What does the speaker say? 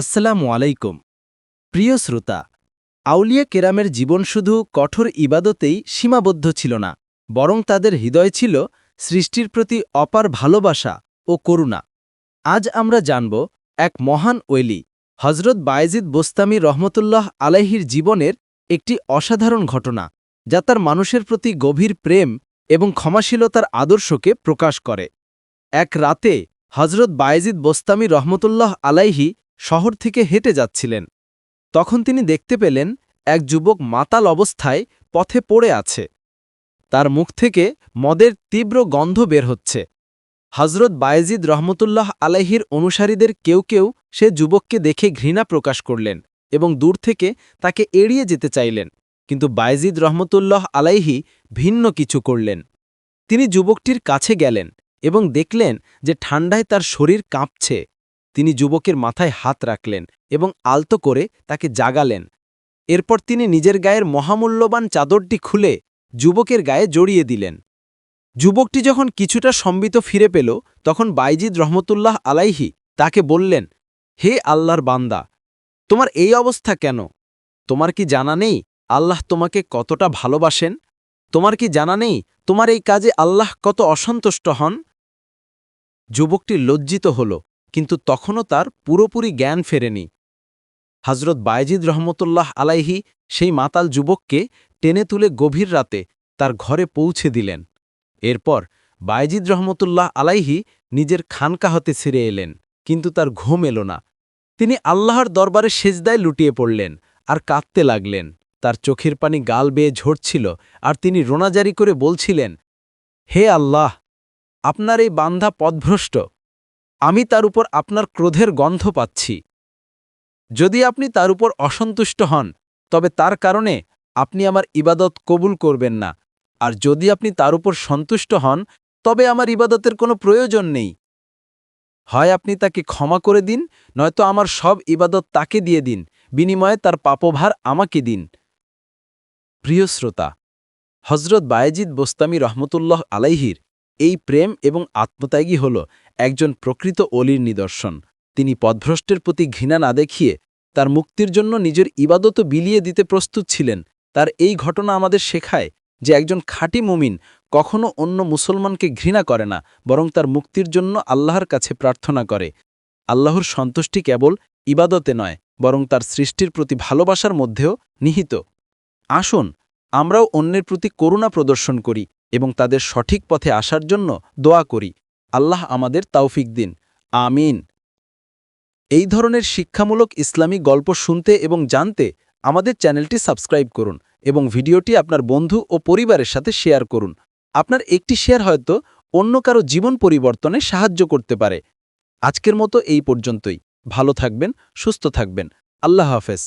আসসালামু আলাইকুম। প্রিয় শ্রোতা, আউলিয়া কেরামের জীবন শুধু কঠোর ইবাদতেই সীমাবদ্ধ ছিল না, বরং তাদের হৃদয় ছিল সৃষ্টির প্রতি অপার ভালোবাসা ও করুণা। আজ আমরা জানব এক মহান ওয়েলি হজরত বায়েজিদ বোস্তামি রহমতুল্লাহ আলাইহির জীবনের একটি অসাধারণ ঘটনা, যা তার মানুষের প্রতি গভীর প্রেম এবং ক্ষমাশীলতার আদর্শকে প্রকাশ করে। এক রাতে হজরত বায়েজিদ বোস্তামি রহমতুল্লাহ আলাইহি শহর থেকে হেঁটে যাচ্ছিলেন। তখন তিনি দেখতে পেলেন, এক যুবক মাতাল অবস্থায় পথে পড়ে আছে। তার মুখ থেকে মদের তীব্র গন্ধ বের হচ্ছে। হজরত বায়েজিদ রহমতুল্লাহ আলাইহির অনুসারীদের কেউ কেউ সে যুবককে দেখে ঘৃণা প্রকাশ করলেন এবং দূর থেকে তাকে এড়িয়ে যেতে চাইলেন। কিন্তু বায়েজিদ রহমতুল্লাহ আলাইহি ভিন্ন কিছু করলেন। তিনি যুবকটির কাছে গেলেন এবং দেখলেন যে ঠান্ডায় তার শরীর কাঁপছে। তিনি যুবকের মাথায় হাত রাখলেন এবং আলতো করে তাকে জাগালেন। এরপর তিনি নিজের গায়ের মহামূল্যবান চাদরটি খুলে যুবকের গায়ে জড়িয়ে দিলেন। যুবকটি যখন কিছুটা সম্বিত ফিরে পেল, তখন বাইজিদ রহমতুল্লাহ আলাইহি তাকে বললেন, হে আল্লাহর বান্দা, তোমার এই অবস্থা কেন? তোমার কি জানা নেই আল্লাহ তোমাকে কতটা ভালোবাসেন? তোমার কি জানা নেই তোমার এই কাজে আল্লাহ কত অসন্তুষ্ট হন? যুবকটি লজ্জিত হল। কিন্তু তখনও তার পুরোপুরি জ্ঞান ফেরেনি। হজরত বায়জিদ রহমতুল্লাহ আলাইহি সেই মাতাল যুবককে টেনে তুলে গভীর রাতে তার ঘরে পৌঁছে দিলেন। এরপর বায়জিদ রহমতুল্লাহ আলাইহি নিজের খানকা হতে ছিঁড়ে এলেন, কিন্তু তার ঘুম এল না। তিনি আল্লাহর দরবারে সেজদায় লুটিয়ে পড়লেন আর কাঁদতে লাগলেন। তার চোখের পানি গাল বেয়ে ঝরছিল আর তিনি রোনাজারি করে বলছিলেন, হে আল্লাহ, আপনার এই বান্ধা পথভ্রষ্ট। আমি তার উপর আপনার ক্রোধের গন্ধ পাচ্ছি। যদি আপনি তার উপর অসন্তুষ্ট হন, তবে তার কারণে আপনি আমার ইবাদত কবুল করবেন না। আর যদি আপনি তার উপর সন্তুষ্ট হন, তবে আমার ইবাদতের কোনো প্রয়োজন নেই। হয় আপনি তাকে ক্ষমা করে দিন, নয়তো আমার সব ইবাদত তাকে দিয়ে দিন, বিনিময়ে তার পাপভার আমাকে দিন। প্রিয় শ্রোতা হজরত বায়েজিদ বোস্তামি রহমতুল্লাহ আলাইহির এই প্রেম এবং আত্মত্যাগী হল একজন প্রকৃত অলির নিদর্শন। তিনি পথভ্রষ্টের প্রতি ঘৃণা না দেখিয়ে তার মুক্তির জন্য নিজের ইবাদত বিলিয়ে দিতে প্রস্তুত ছিলেন। তার এই ঘটনা আমাদের শেখায় যে একজন খাঁটি মুমিন কখনো অন্য মুসলমানকে ঘৃণা করে না, বরং তার মুক্তির জন্য আল্লাহর কাছে প্রার্থনা করে। আল্লাহর সন্তুষ্টি কেবল ইবাদতে নয়, বরং তার সৃষ্টির প্রতি ভালোবাসার মধ্যেও নিহিত। আসুন আমরাও অন্যের প্রতি করুণা প্রদর্শন করি। এবং তাদের সঠিক পথে আসার জন্য দোয়া করি। আল্লাহ আমাদের তাওফিক দিন। আমিন। এই ধরনের শিক্ষামূলক ইসলামী গল্প শুনতে এবং জানতে আমাদের চ্যানেলটি সাবস্ক্রাইব করুন এবং ভিডিওটি আপনার বন্ধু ও পরিবারের সাথে শেয়ার করুন। আপনার একটি শেয়ার হয়তো অন্য কারও জীবন পরিবর্তনে সাহায্য করতে পারে। আজকের মতো এই পর্যন্তই। ভালো থাকবেন, সুস্থ থাকবেন। আল্লাহ হাফেজ।